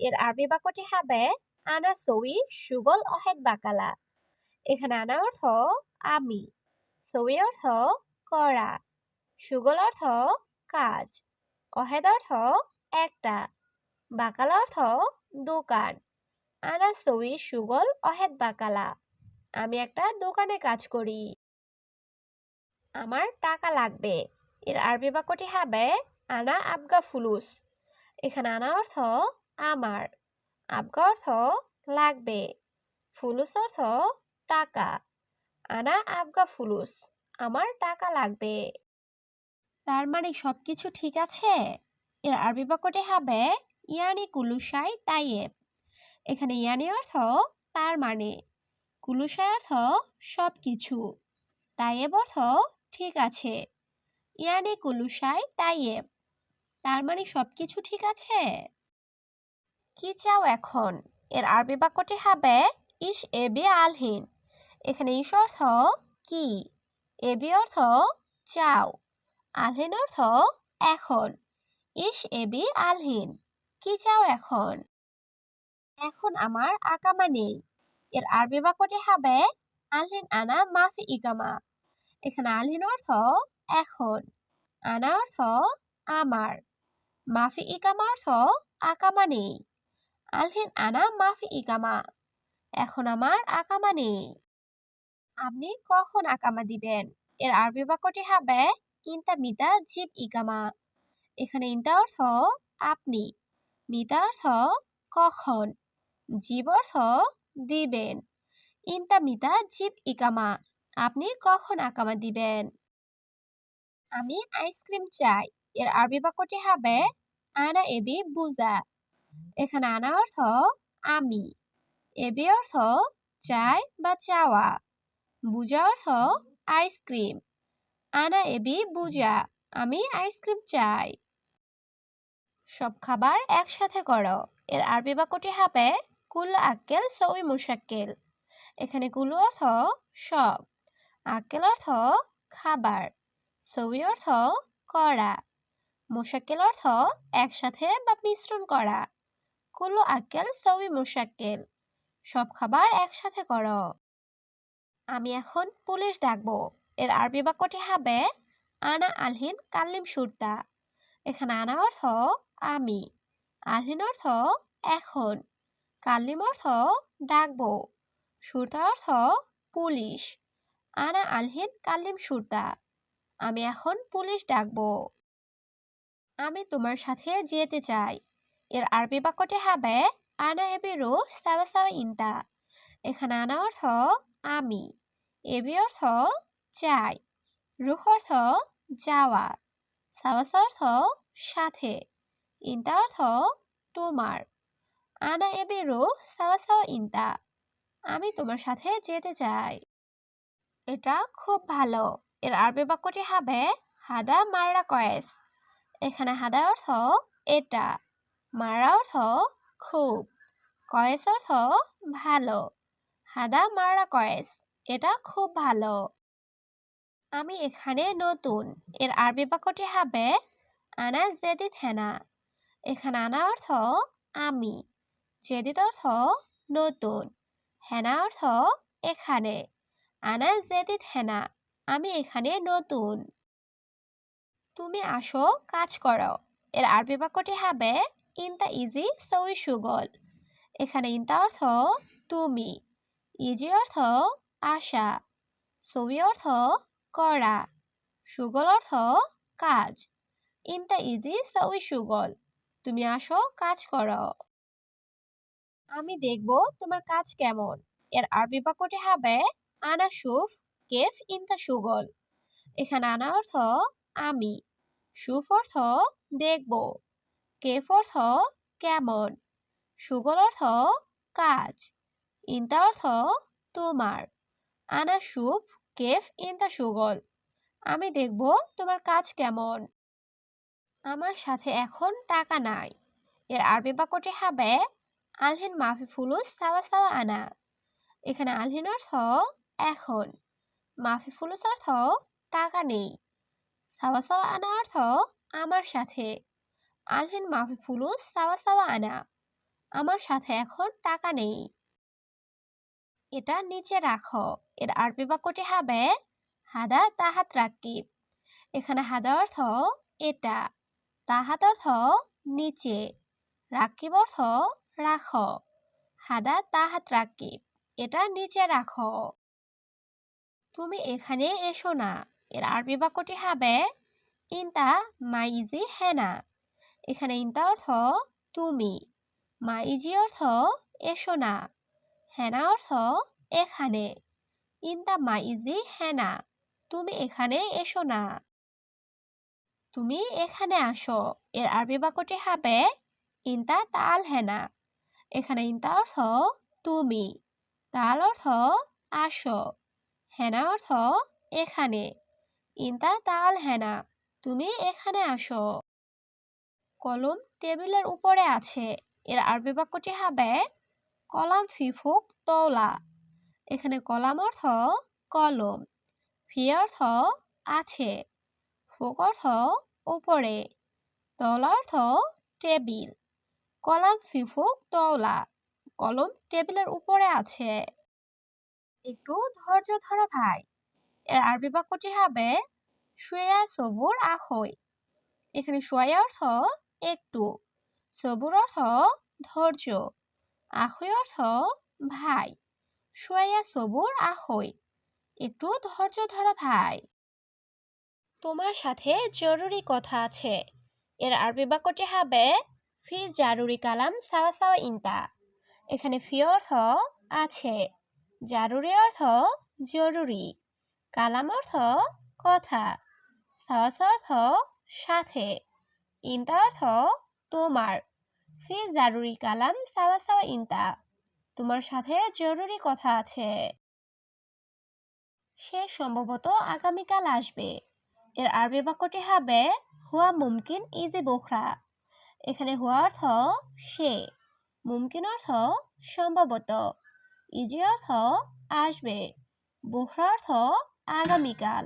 এর আরবি বাক্যটি হবে, আনা সউই সুগল অহেদ বাকালা। এখানে আনা অর্থ, আমি। সউই অর্থ, করা। সুগল অর্থ, কাজ। অহেদ অর্থ, একটা। বাকালা অর্থ, দোকান। আনা সউই সুগল অহেদ বাকালা। আমি একটা দোকানে কাজ করি। আমার টাকা লাগবে। এর আরবি বাক্যটি হবে, আনা আবগা ফুলুস। এখানে আনা অর্থ আমার। আবগা অর্থ লাগবে। ফুলুস অর্থ টাকা। আনা আবগা ফুলুস, আমার টাকা লাগবে। তার মানে সবকিছু ঠিক আছে? এর আরবি বাক্যটি হবে ইয়ানি কুলুসাই তাইয়েব। এখানে ইয়ানি অর্থ তার মানে কুলুসাই অর্থ সব কিছু তাইয়েব অর্থ ঠিক আছে। ইয়ানি কুলুসাই তাইয়েব, তার মানে সব কিছু ঠিক আছে? কি চাও এখন? এর আরবি বাক্যটি হবে ইস এবি আলহীন। এখানে ইস অর্থ কি? এবি অর্থ চাও। আলহীন অর্থ এখন। ইস এবি আলহীন। কি চাও এখন? এখন আমার আকামা নেই। এর আরবি বাক্যটি হবে, আলহীন আনা মাফি ইকামা এখানে আলহীন অর্থ এখন। আনা অর্থ আমার। মাফি ইকামা অর্থ আকামা নেই। আলহিন আনা মাফি ইকামা। এখন আমার আকামা নেই। আপনি কখন আকামা দিবেন? এর আরবি বাক্যটি হবে ইনতা মিতা জিব ইকামা। এখানে ইনতা অর্থ আপনি। মিতা অর্থ কখন। জীব অর্থ দিবেন। ইনতা মিতা জিব ইকামা। আপনি কখন আকামা দিবেন? আমি আইসক্রিম চাই। এর আরবি বাক্যটি হবে আনা এবি বুজা। এখানে আনা অর্থ আমি। এবি অর্থ চাই বা চাওয়া। বুজা অর্থ আইসক্রিম। আনা এবি বুজা আমি আইসক্রিম চাই। সব খাবার একসাথে করো। এর আরবি বাক্যটি হবে, কুল আক্কেল সই মুশাক্কেল। এখানে কুল অর্থ সব। আক্কেল অর্থ খাবার। সই অর্থ করা। মোশাক্কেল অর্থ একসাথে বা মিশ্রণ করা। কুল্লু আক্কেল সবই মোশাক্কেল। সব খাবার একসাথে করো। আমি এখন পুলিশ ডাকবো। এর আরবি বাক্যটি হবে, আনা আলহিন কাল্লিম সুরতা। এখানে আনা অর্থ, আমি। আলহিন অর্থ, এখন। কাল্লিম অর্থ, ডাকবো। সুরতা অর্থ, পুলিশ। আনা আলহিন কাল্লিম সুরতা। আমি এখন পুলিশ ডাকবো। আমি তোমার সাথে যেতে চাই। এর আরবি বাক্যটি হবে, আনা এবি রো সাবা সাবা ইন্তা। এখানে আনা অর্থ, আমি। এবি অর্থ, চাই। রুহ অর্থ, যাওয়া। সাবাস অর্থ, সাথে। ইন্তা অর্থ, তোমার। আনা এবি রো সাবা সাবা ইন্তা। আমি তোমার সাথে যেতে চাই। এটা খুব ভালো। এর আরবি বাক্যটি হবে, হাদা মাররা কয়েস। এখানে হাদা অর্থ, এটা। মারা অর্থ খুব কয়েস অর্থ ভালো হাদা মারা কয়েস এটা খুব ভালো। আমি এখানে নতুন এর আরবি বাক্যটি হবে আনা জেদিত হেনা এখানে আনা অর্থ আমি জেদিত অর্থ নতুন হেনা অর্থ এখানে আনা জেদিত হেনা আমি এখানে নতুন। তুমি আসো, কাজ করো এর আরবি বাক্যটি হবে ইনতা ইজি সই সুগল। এখানে ইনতা অর্থ তুমি, ইজি অর্থ আশা, সই অর্থ করা, সুগল অর্থ কাজ। ইনতা ইজি সই সুগল, তুমি আসো কাজ করো। আমি দেখব তোমার কাজ কেমন। এর আরবি বাক্যটি হবে, আনা সুফ কেফ ইনতা সুগল। এখানে আনা অর্থ আমি, সুফ অর্থ দেখব। কেফ অর্থ কেমন? সুগল অর্থ কাজ। ইন্তা অর্থ তোমার। আনা সুপ, কেফ, ইন্তা সুগল। আমি দেখব তোমার কাজ কেমন। আমার সাথে এখন টাকা নাই। এর আরবি বাক্যটি হবে আলহিন মাফি ফুলুস সাওয়া সাওয়া আনা। এখানে আলহিন অর্থ এখন। মাফি ফুলুস অর্থ টাকা নেই। সাওয়া সাওয়া আনা অর্থ আমার সাথে। আলহিন মাফি ফুলুস সাওয়া সাওয়া আনা। আমার সাথে এখন টাকা নেই। এটা নিচে রাখো। এর আরবি বাক্যটি হবে, হাদা তাহাত রাকিব। এখানে হাদা অর্থ এটা। তাহাত অর্থ নিচে। রাকিব অর্থ রাখো। হাদা তাহাত রাকিব। এটা নিচে রাখো। তুমি এখানে এসো না। এর আরবি বাক্যটি হবে, ইনতা মাইজি হেনা। এখানে ইনতা অর্থ তুমি। মাইজি অর্থ এসো না। হেনা অর্থ এখানে। ইনতা মাইজি হেনা। তুমি এখানে এসো না। তুমি এখানে আসো। এর আরবি বাক্যটি হবে ইনতা তাল হেনা। এখানে ইনতা অর্থ তুমি। তাল অর্থ আসো। হেনা অর্থ এখানে। ইনতা তাল হেনা। তুমি এখানে আসো। কলম টেবিলের উপরে আছে। এর আরবি বাক্যটি হবে কলাম ফিফুক তওলা। এখানে কলাম অর্থ কলম, ফি অর্থ আছে, ফুক অর্থ উপরে, তওলা অর্থ টেবিল, কলাম ফিফুক তওলা, কলম টেবিলের উপরে আছে। একটু ধৈর্য ধরো ভাই। এর আরবি বাক্যটি হবে শুয়া সবুর আহই। এখানে শুয়া অর্থ একটু। সবুর অর্থ ধৈর্য আহই অর্থ ভাই শুয়া সবুর আহই একটু ধৈর্য ধরা ভাই। তোমার সাথে জরুরি কথা আছে। এর আরবি বাক্যটি হবে, ফি জারুরি কালাম সাওয়া সাওয়া ইনতা। এখানে ফি অর্থ আছে। জারুরি অর্থ জরুরি কালাম অর্থ কথা সাওয়া সাওয়া অর্থ সাথে। ইনতা অর্থ তোমার ফি জারুরি কালাম সাওয়া সাওয়া ইন্তা। তোমার সাথে জরুরি কথা আছে। সে সম্ভবত আগামীকাল আসবে। এর আরবি বাক্যটি হবে হুয়া মুমকিন ইজি বোখরা এখানে হুয়া অর্থ সে। মুমকিন অর্থ সম্ভবত ইজি অর্থ আসবে। বোখরা অর্থ আগামীকাল।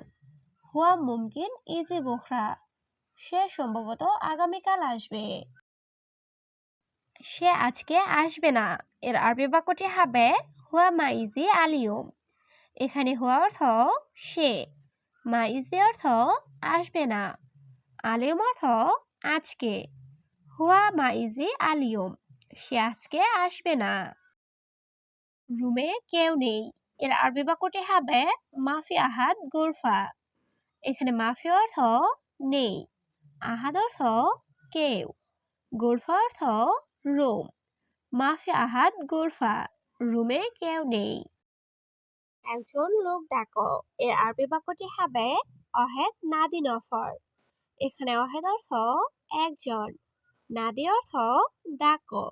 হুয়া মুমকিন ইজি বোখরা সে সম্ভবত আগামীকাল আসবে। সে আজকে আসবে না। এর আরবি বাক্যটি হবে হুয়া মা মাইজি আলিয়ম। এখানে হুয়া অর্থ সে। মা মাইজি অর্থ আসবে না। আলিয়ম অর্থ আজকে। হুয়া মা মাইজি আলিয়ম। সে আজকে আসবে না। রুমে কেউ নেই। এর আরবি বাক্যটি হবে মাফি আহাদ গোরফা। এখানে মাফি অর্থ নেই। আহাদ অর্থ কেউ। গোরফা অর্থ রুম। মাফে আহাদ গোরফা। রুমে কেউ নেই। একজন লোক ডাকো। এর আরবি বাক্যটি হবে অহেদ নাদি নফর। এখানে অহেদ অর্থ একজন। নাদি অর্থ ডাকো।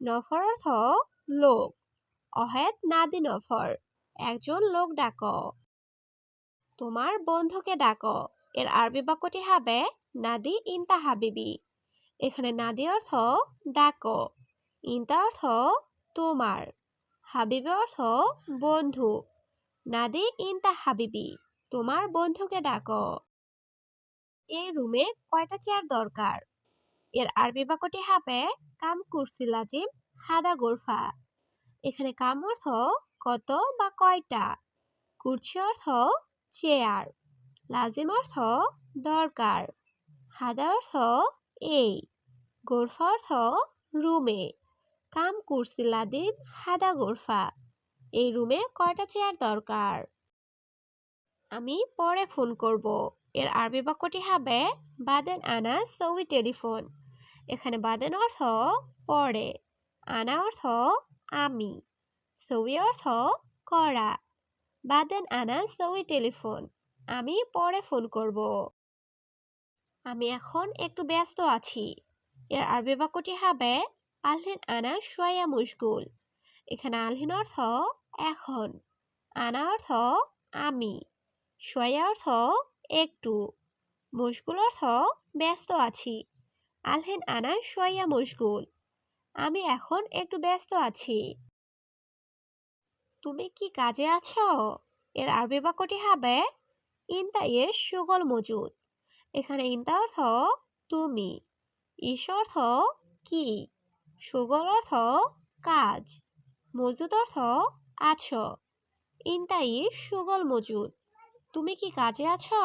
নফর অর্থ লোক। অহেদ নাদি নফর। একজন লোক ডাকো। তোমার বন্ধুকে ডাকো। এর আরবি বাক্যটি হবে নাদি ইনতা হাবিবি। এখানে নাদি অর্থ ডাকো, ইনতা অর্থ তোমার, হাবিবি অর্থ বন্ধু। নাদি ইনতা হাবিবি, তোমার বন্ধুকে ডাকো। এই রুমে কয়টা চেয়ার দরকার? এর আরবি বাক্যটি হবে কাম কুরসি লাজিম হাদা গোরফা। এখানে কাম অর্থ কত বা কয়টা? কুরসি অর্থ চেয়ার, লাজিম অর্থ দরকার। হাদা অর্থ এই গোরফা অর্থ রুমে। কাম কুরসি লাদিম হাদা গোরফা। এই রুমে কয়টা চেয়ার দরকার? আমি পরে ফোন করব। এর আরবি বাক্যটি হবে বাদেন আনা সৌই টেলিফোন। এখানে বাদেন অর্থ পরে আনা অর্থ আমি সৌই অর্থ করা। বাদেন আনা সৌই টেলিফোন। আমি পরে ফোন করব। আমি এখন একটু ব্যস্ত আছি। এর আরবি বাক্যটি হবে, আলহিন আনা সোয়া মুশগুল। এখানে আলহিন অর্থ, এখন। আনা অর্থ, আমি। সোয়া অর্থ, একটু। মুশগুল অর্থ, ব্যস্ত আছি। আলহিন আনা সোয়া মুশগুল। আমি এখন একটু ব্যস্ত আছি। তুমি কি কাজে আছো? এর আরবি বাক্যটি হবে ইনতা ইয়ে সুগল মজুদ। এখানে ইনতা অর্থ তুমি। ঈশ্বর অর্থ কি? সুগল অর্থ কাজ। মজুদ অর্থ আছো। ইনতাই সুগল মজুদ। তুমি কি কাজে আছো?